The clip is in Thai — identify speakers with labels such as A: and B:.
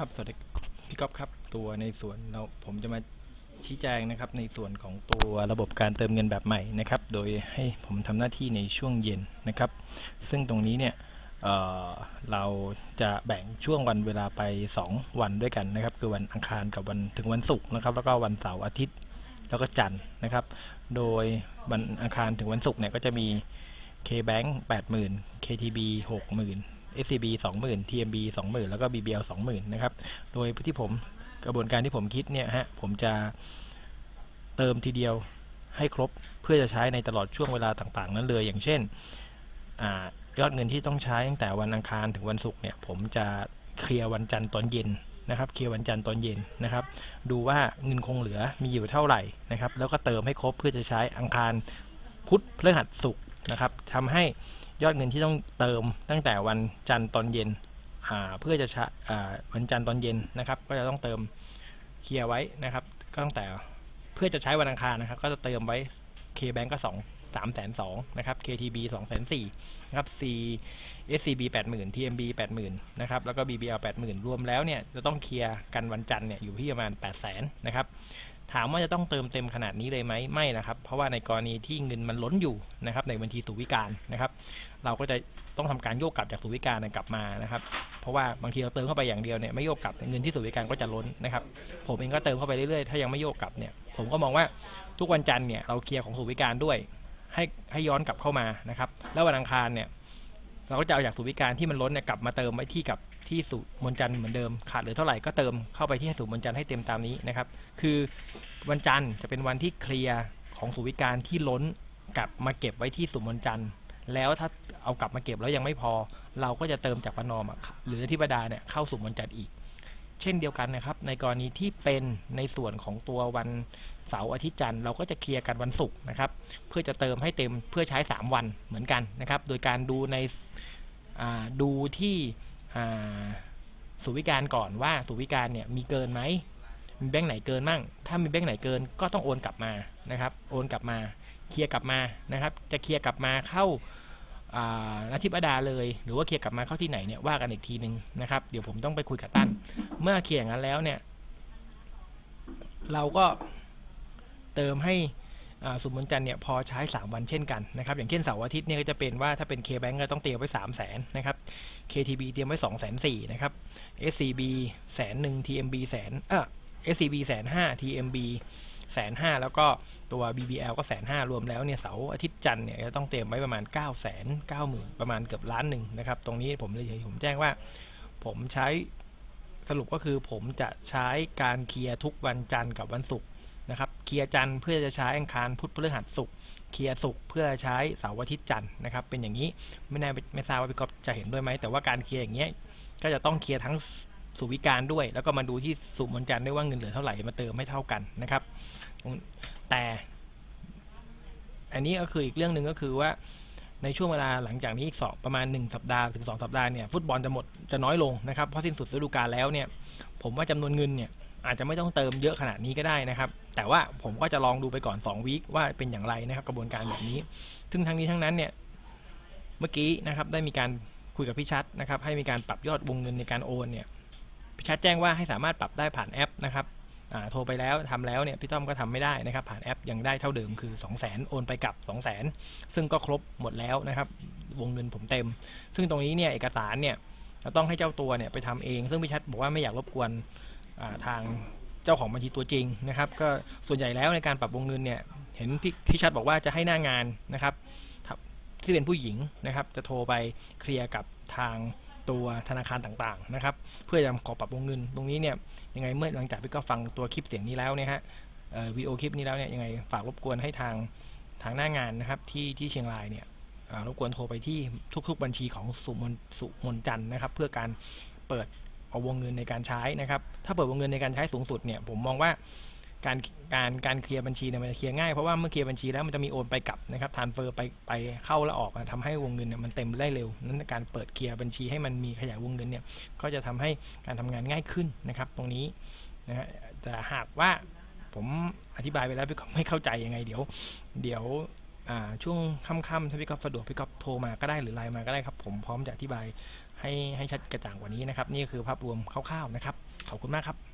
A: ครับสวัสดีพี่ก๊อฟครับตัวในส่วนเราผมจะมาชี้แจงนะครับ ในส่วนของตัวระบบการเติมเงินแบบใหม่นะครับ โดยให้ผมทำหน้าที่ในช่วงเย็นนะครับ ซึ่งตรงนี้เนี่ยเเราจะแบ่งช่วงวันเวลาไป 2 วันด้วยกันนะครับ คือวันอังคารกับวันถึงวันศุกร์นะครับ แล้วก็วันเสาร์อาทิตย์แล้วก็จันทร์นะครับ โดยวันอังคารถึงวันศุกร์เนี่ยก็จะมี KBank 80,000 KTB 60,000 SCB 20,000 TMB 20,000 แล้วก็ BBL 20,000 นะครับ โดยที่ผมกระบวนการที่ผมคิดเนี่ยฮะผมจะเติมทีเดียวให้ครบเพื่อจะใช้ในตลอดช่วงเวลาต่างๆ นั้นเลย อย่างเช่นอยอดเงินที่ต้องใช้ตั้งแต่วันอังคารถึงวันศุกร์เนี่ย ผมจะเคลียร์วันจันทร์ตอนเย็นนะครับ เคลียร์วันจันทร์ตอนเย็นนะครับ ดูว่าเงินคงเหลือมีอยู่เท่าไหร่นะครับ แล้วก็เติมให้ครบเพื่อจะใช้อังคารพุธพฤหัสศุกร์นะครับทำให้ ยอดเงินที่ต้องเติมตั้งแต่วันจันทร์ตอนเย็นเพื่อจะใช้วันจันทร์ตอนเย็นนะครับ ก็จะต้องเติมเคลียร์ไว้นะครับก็ตั้งแต่เพื่อจะใช้วันอังคารนะครับ ก็จะเติมไว้ KBank ก็ 2 3แสน2นะครับ KTB 2แสน4นะครับ C SCB 80,000 TMB 80,000นะครับแล้วก็ BBL 80,000 รวมแล้วเนี่ยจะต้องเคลียร์กันวันจันทร์เนี่ยอยู่ที่ประมาณ8แสนนะครับ ถามว่าจะต้องเติมเต็มขนาดนี้เลยไหมไม่นะครับ เพราะว่าในกรณีที่เงินมันล้นอยู่นะครับในบัญชีสุวิการนะครับ เราก็จะต้องทำการโยกกลับจากสุวิการกลับมานะครับ เพราะว่าบางทีเราเติมเข้าไปอย่างเดียวเนี่ยไม่โยกกลับเงินที่สุวิการก็จะล้นนะครับ ผมเองก็เติมเข้าไปเรื่อยๆถ้ายังไม่โยกกลับเนี่ยผมก็มองว่าทุกวันจันทร์เนี่ยเราเคลียร์ของสุวิการด้วย ให้ให้ย้อนกลับเข้ามานะครับ แล้ววันอังคารเนี่ยเราก็จะเอาจากสุวิการที่มันล้นเนี่ยกลับมาเติมไว้ที่กับ ที่สุมนจันทร์เหมือนเดิม ขาดเหลือเท่าไหร่ก็เติมเข้าไปที่สุมนจันทร์ให้เต็มตามนี้นะครับ คือวันจันทร์จะเป็นวันที่เคลียร์ของสุวิการที่ล้นกลับมาเก็บไว้ที่สุมนจันทร์แล้วถ้าเอากลับมาเก็บแล้วยังไม่พอ เราก็จะเติมจากประนอมหรือที่ประดาเนี่ยเข้าสู่มนจันทร์อีก เช่นเดียวกันนะครับ ในกรณีที่เป็นในส่วนของตัววันเสาร์อาทิตย์จันทร์เราก็จะเคลียร์กันวันศุกร์นะครับ เพื่อจะเติมให้เต็มเพื่อใช้ 3 วันเหมือนกันนะครับ โดยการดูในดูที่ สุวิการก่อนว่าสุวิการเนี่ยมีเกินไหมมีแบงค์ไหนเกินมั่ง ถ้ามีแบงค์ไหนเกินก็ต้องโอนกลับมานะครับ โอนกลับมา เคลียร์กลับมานะครับ จะเคลียร์กลับมาเข้าอานาทิบดาเลย หรือว่าเคลียร์กลับมาเข้าที่ไหนเนี่ยว่ากันอีกทีหนึ่งนะครับ เดี๋ยวผมต้องไปคุยกับตั้น เมื่อเคลียร์งั้นแล้วเนี่ย เราก็เติมให้ สุมนจันทร์เนี่ยพอใช้ 3 วันเช่นกันนะครับอย่างเช่นเสาร์อาทิตย์เนี่ยก็จะเป็นว่าถ้าเป็น K-Bank ก็ต้องเตรียมไว้ 3 0 0 0 0นนะครับ KTB เตรียมไว้ 2 4 0 0 0นะครับ SCB แสนหนึ่ง TMB แสนเออ SCB แสนห้า TMB แสนห้าแล้วก็ตัว BBL ก็แสนห้ารวมแล้วเนี่ยเสาร์อาทิตย์จันทร์เนี่ยจะต้องเตรียมไว้ประมาณ 9 9 0 0 0 0 ประมาณเกือบล้านหนึ่งนะครับ ตรงนี้ผมเลยผมแจ้งว่า ผมใช้สรุปก็คือผมจะใช้การเคลียร์ทุกวันจันทร์กับวันศุกร์ นะครับ เคลียร์จันทร์เพื่อจะใช้อังคารพุธพฤหัสศุกร์เคลียร์ศุกร์เพื่อใช้เสาร์อาทิตย์จันทร์นะครับ เป็นอย่างนี้ไม่แน่ไม่ทราบว่าพี่ก๊อฟจะเห็นด้วยไหมแต่ว่าการเคลียร์อย่างเงี้ยก็จะต้องเคลียร์ทั้งสุวิการด้วย แล้วก็มาดูที่สุมนจันทร์ด้วยว่าเงินเหลือเท่าไหร่มาเติมไม่เท่ากันนะครับ แต่ อันนี้ก็คืออีกเรื่องหนึ่งก็คือว่าในช่วงเวลาหลังจากนี้อีกสองประมาณ 1 สัปดาห์ถึง 2 สัปดาห์เนี่ยฟุตบอลจะหมดจะน้อยลงนะครับเพราะสิ้นสุดฤดูกาลแล้วเนี่ย ผมว่าจำนวนเงินเนี่ย อาจจะไม่ต้องเติมเยอะขนาดนี้ก็ได้นะครับ แต่ว่าผมก็จะลองดูไปก่อน2วีคว่าเป็นอย่างไรนะครับ กระบวนการแบบนี้ ซึ่งทั้งนี้ทั้งนั้นเนี่ย เมื่อกี้นะครับได้มีการคุยกับพี่ชัดนะครับ ให้มีการปรับยอดวงเงินในการโอนเนี่ยพี่ชัดแจ้งว่าให้สามารถปรับได้ผ่านแอปนะครับโทรไปแล้วทำแล้วเนี่ยพี่ต้อมก็ทำไม่ได้นะครับ ผ่านแอปยังได้เท่าเดิมคือ 2 0 0 0 0 0โอนไปกลับ 2 0 0 0 0 0 ซึ่งก็ครบหมดแล้วนะครับ วงเงินผมเต็ม ซึ่งตรงนี้เนี่ยเอกสารเนี่ยต้องให้เจ้าตัวเนี่ยไปทำเอง ซึ่งพี่ชัดบอกว่าไม่อยากรบกวน ทางเจ้าของบัญชีตัวจริงนะครับ ก็ส่วนใหญ่แล้วในการปรับวงเงินเนี่ย เห็นพี่พี่ชัดบอกว่าจะให้หน้างานนะครับที่เป็นผู้หญิงนะครับ จะโทรไปเคลียร์กับทางตัวธนาคารต่างๆนะครับ เพื่อจะขอปรับวงเงิน ตรงนี้เนี่ยยังไงเมื่อหลังจากพี่ก็ฟังตัวคลิปเสียงนี้แล้วเนี่ยฮะวีดีโอคลิปนี้แล้วเนี่ยยังไงฝากรบกวนให้ทางทางหน้างานนะครับที่ที่เชียงรายเนี่ยรบกวนโทรไปที่ทุก ๆ บัญชีของสุมนสุมนจันนะครับ เพื่อการเปิด เอาวงเงินในการใช้นะครับ ถ้าเปิดวงเงินในการใช้สูงสุดเนี่ยผมมองว่าการการการเคลียร์บัญชีเนี่ยมันจะเคลียร์ง่ายเพราะว่าเมื่อเคลียร์บัญชีแล้วมันจะมีโอนไปกลับนะครับทานเฟอร์ไปไปเข้าแล้วออกทำให้วงเงินเนี่ยมันเต็มได้เร็ว นั้นการเปิดเคลียร์บัญชีให้มันมีขยายวงเงินเนี่ยก็จะทำให้การทำงานง่ายขึ้นนะครับ ตรงนี้นะฮะแต่หากว่าผมอธิบายไปแล้วพี่ก็ไม่เข้าใจยังไงเดี๋ยว เดี๋ยวช่วงค่ำๆถ้าพี่ก๊อฟสะดวกพี่ก๊อฟโทรมาก็ได้หรือไลน์มาก็ได้ครับ ผมพร้อมจะอธิบาย ให้ให้ชัดกระจ่างกว่านี้นะครับ นี่คือภาพรวมคร่าวๆนะครับ ขอบคุณมากครับ